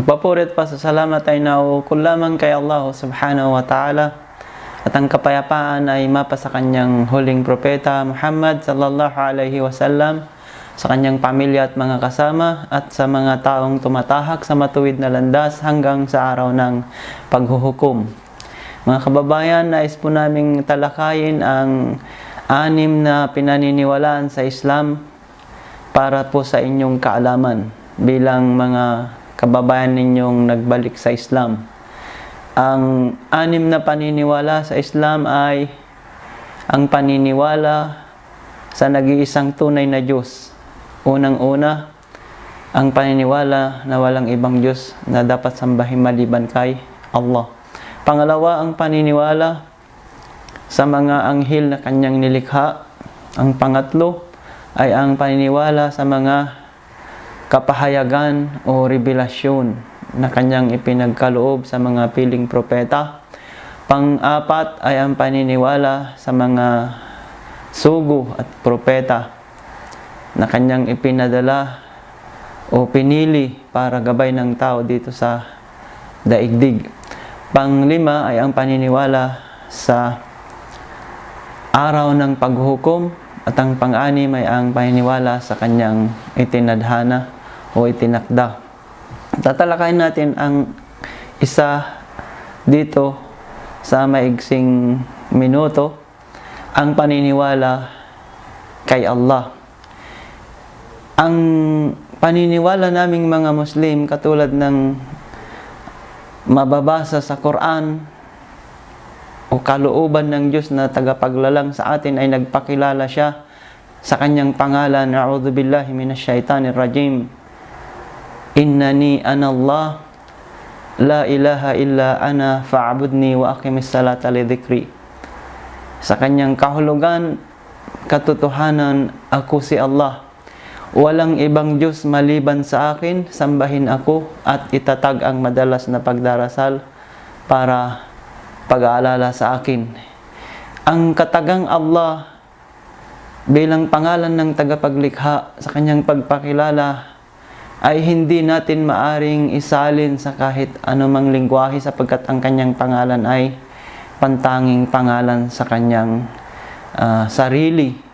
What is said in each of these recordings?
Ang papurit pa sa salamat ay naukol lamang kay Allah subhanahu wa ta'ala at ang kapayapaan ay mapa sa kanyang huling propeta Muhammad sallallahu alaihi wasallam sa kanyang pamilya at mga kasama at sa mga taong tumatahak sa matuwid na landas hanggang sa araw ng paghuhukom. Mga kababayan, nais po naming talakayin ang anim na pinaniniwalaan sa Islam para po sa inyong kaalaman bilang mga kababayan ninyong nagbalik sa Islam. Ang anim na paniniwala sa Islam ay ang paniniwala sa nag-iisang tunay na Diyos. Unang-una, ang paniniwala na walang ibang Diyos na dapat sambahin maliban kay Allah. Pangalawa, ang paniniwala sa mga anghel na kanyang nilikha. Ang pangatlo ay ang paniniwala sa mga kapahayagan o revelasyon na kanyang ipinagkaloob sa mga piling propeta. Pang-apat ay ang paniniwala sa mga sugo at propeta na kanyang ipinadala o pinili para gabay ng tao dito sa daigdig. Panglima ay ang paniniwala sa araw ng paghukom at ang pang-anim ay ang paniniwala sa kanyang itinadhana o itinakda. Tatalakayin natin ang isa dito sa maigsing minuto, ang paniniwala kay Allah. Ang paniniwala naming mga Muslim katulad ng mababasa sa Quran o kalooban ng Diyos na tagapaglalang sa atin ay nagpakilala siya sa kanyang pangalan, A'udhu billahi minasyaitanir rajim. Innani ana Allah, la ilaha illa ana fa'budni wa aqimis salata li dhikri. Sa kanyang kahulugan, katotohanan, ako si Allah. Walang ibang Diyos maliban sa akin, sambahin ako at itatag ang madalas na pagdarasal para pag-aalala sa akin. Ang katagang Allah bilang pangalan ng tagapaglikha sa kanyang pagpakilala ay hindi natin maaring isalin sa kahit anumang lingwahe sapagkat ang kanyang pangalan ay pantanging pangalan sa kanyang uh, sarili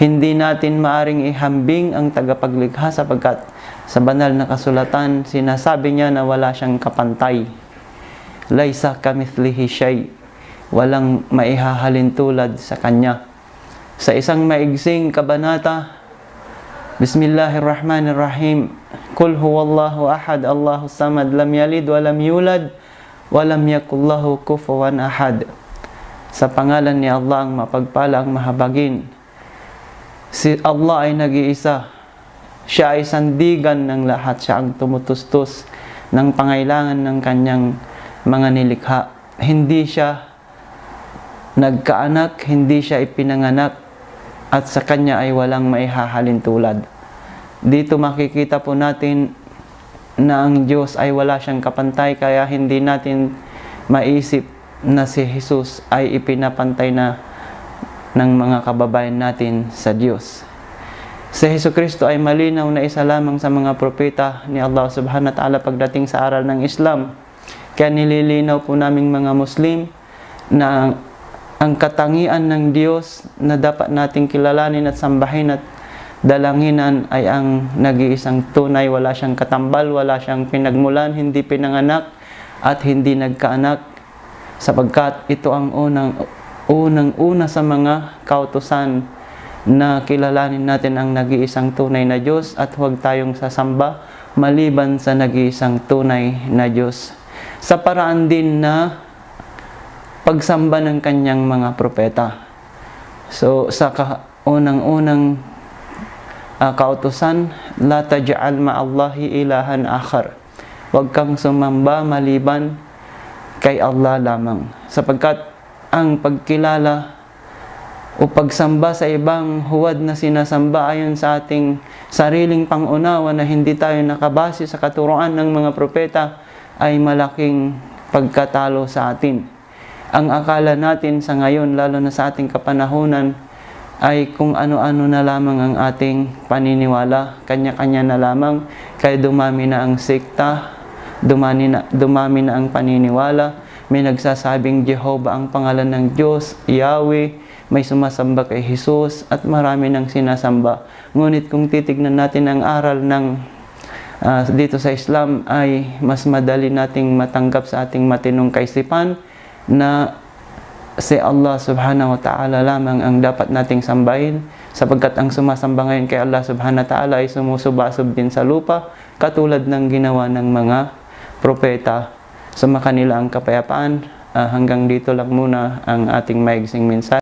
hindi natin maaring ihambing ang tagapaglikha sapagkat sa banal na kasulatan, sinasabi niya na wala siyang kapantay. Laysa kamithlihi shay. Walang maihahalin tulad sa kanya. Sa isang maigsing kabanata, Bismillahirrahmanirrahim. Kul huwallahu ahad, Allahu samad, lam yalid, walam yulad, walam yakullahu kufuwan ahad. Sa pangalan ni Allah ang mapagpala ang mahabagin Si Allah ay nag-iisa. Siya ay sandigan ng lahat. Siya ang tumutustos ng pangailangan ng kanyang mga nilikha. Hindi siya nagkaanak, hindi siya ipinanganak, at sa kanya ay walang maihahalin tulad. Dito makikita po natin na ang Diyos ay wala siyang kapantay, kaya hindi natin maisip na si Jesus ay ipinapantay na ng mga kababayan natin sa Diyos. Si Heso Kristo ay malinaw na isa lamang sa mga propeta ni Allah subhanahu wa ta'ala pagdating sa aral ng Islam. Kaya nililinaw po naming mga Muslim na ang katangian ng Diyos na dapat nating kilalanin at sambahin at dalanginan ay ang nag-iisang tunay, wala siyang katambal, wala siyang pinagmulan, hindi pinanganak at hindi nagkaanak sapagkat ito ang unang unang-una sa mga kautusan na kilalanin natin ang nag-iisang tunay na Diyos at huwag tayong sasamba maliban sa nag-iisang tunay na Diyos. Sa paraan din na pagsamba ng kanyang mga propeta. So, sa unang-unang uh, kautusan, La taj'al ma'allahi ilahan akhar. Huwag kang sumamba maliban kay Allah lamang. Sapagkat ang pagkilala o pagsamba sa ibang huwad na sinasamba ayon sa ating sariling pangunawa na hindi tayo nakabase sa katuruan ng mga propeta ay malaking pagkatalo sa atin. Ang akala natin sa ngayon, lalo na sa ating kapanahunan, ay kung ano-ano na lamang ang ating paniniwala, kanya-kanya na lamang, kaya dumami na ang sekta dumani na, dumami na ang paniniwala. May nagsasabing Jehovah ang pangalan ng Diyos, Yahweh, may sumasamba kay Jesus at marami nang sinasamba. Ngunit kung titignan natin ang aral ng ah, dito sa Islam ay mas madali nating matanggap sa ating matinong kaisipan na si Allah subhanahu wa ta'ala lamang ang dapat nating sambahin sapagkat ang sumasamba ngayon kay Allah subhanahu wa ta'ala ay sumusubasob din sa lupa katulad ng ginawa ng mga propeta sa kanila ang kapayapaan. Ah, hanggang dito lang muna ang ating maigsing mensahe.